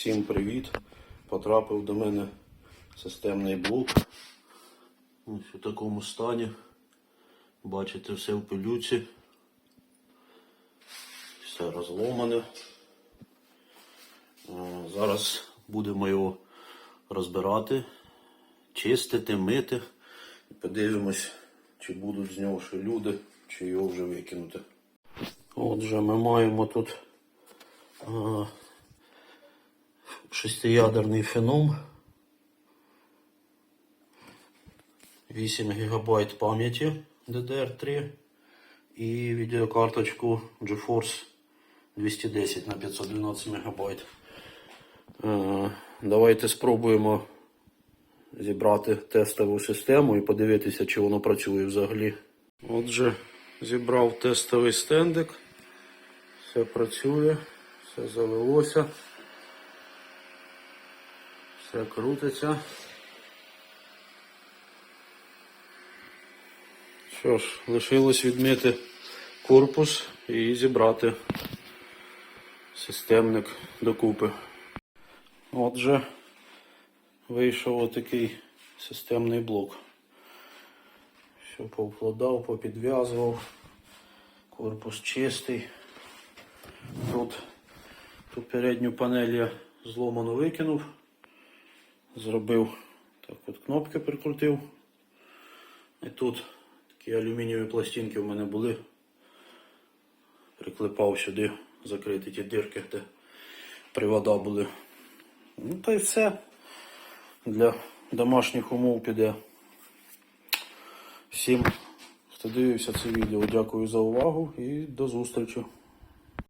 Всім привіт! Потрапив до мене системний блок. Ось у такому стані. Бачите, все в пилюці. Все розломане. Е, Зараз будемо його розбирати, чистити, мити. І подивимось, чи будуть з нього ще люди, чи його вже викинути. Отже, ми маємо тут е, шестиядерний феном. 8 ГБ пам'яті DDR3 і відеокарточку GeForce 210 на 512 МБ. Е, Давайте спробуємо зібрати тестову систему і подивитися, чи воно працює взагалі. Отже, зібрав тестовий стендик. Все працює, все завелося. Все крутиться. Що ж, лишилось відмити корпус і зібрати системник докупи. Отже, вийшов отакий системний блок. Все повкладав, попідв'язував. Корпус чистий. Тут ту передню панель я зломано викинув. Зробив так от кнопки прикрутив. І тут такі алюмінієві пластинки в мене були. Приклепав сюди закрити ті дирки, де привода були. Ну та й все. Для домашніх умов піде. Всім, хто дивився це відео, дякую за увагу і до зустрічі.